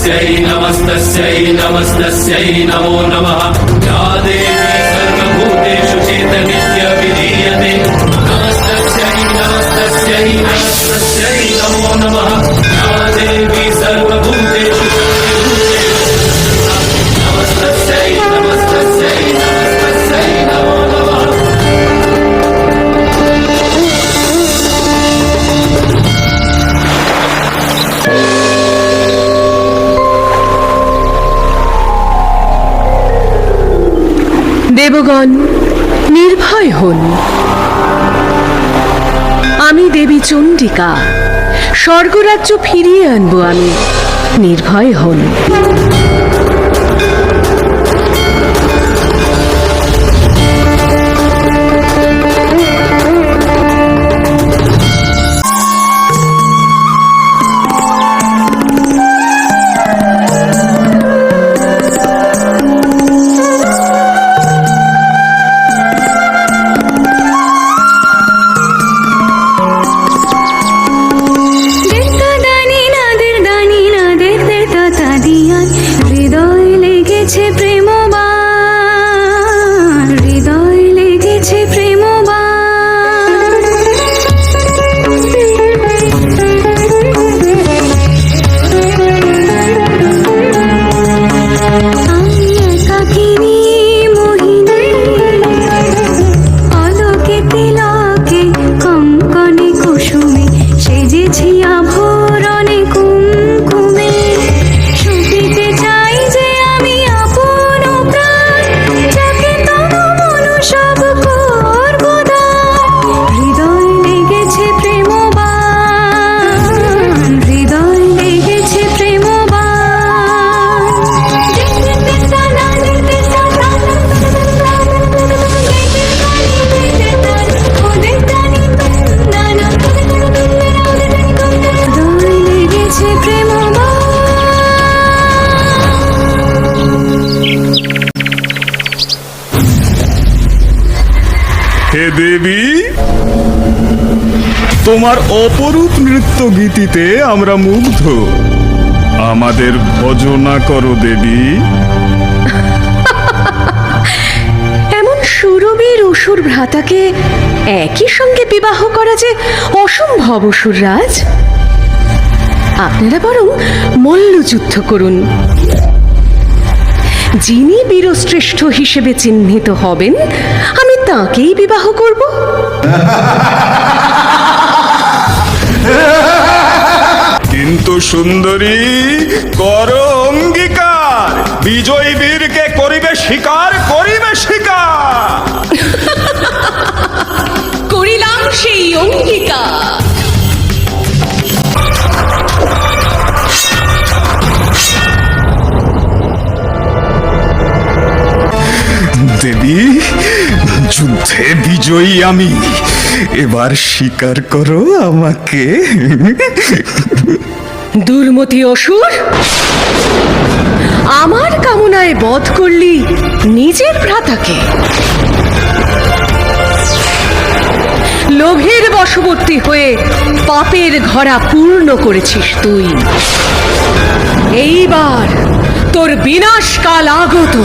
నమస్తై నమస్తై నమస్తై నమో నమ. యా దేవి సర్వభూతేషు দেবগণ নির্ভয় হন। আমি দেবী চণ্ডিকা স্বর্গরাজ্য ফিরিয়ে আনব আমি নির্ভয় হন। হে দেবী, তোমার অপরূপ নৃত্য গীতিতে আমরা মুগ্ধ। আমাদের ভজনা করো দেবী। এমন সুরবীর অসুর ভ্রাতাকে একই সঙ্গে বিবাহ করা যে অসম্ভব অসুররাজ আপনারা বরং মল্লযুদ্ধ করুন। যিনি বীরশ্রেষ্ঠ হিসেবে চিহ্নিত হবেন, আমি তাকেই বিবাহ করব? কিন্তু সুন্দরী কর অঙ্গীকার। বিজয়ী বীরকে করিবে শিকার যুদ্ধে বিজয়ী আমি। এবার স্বীকার করো আমাকে। দুর্মতি অসুর, আমার কামনায় বধ করলি নিজের ভ্রাতাকে। লোভের বশবর্তী হয়ে পাপের ঘরা পূর্ণ করেছিস তুই। এইবার তোর বিনাশকাল আগত।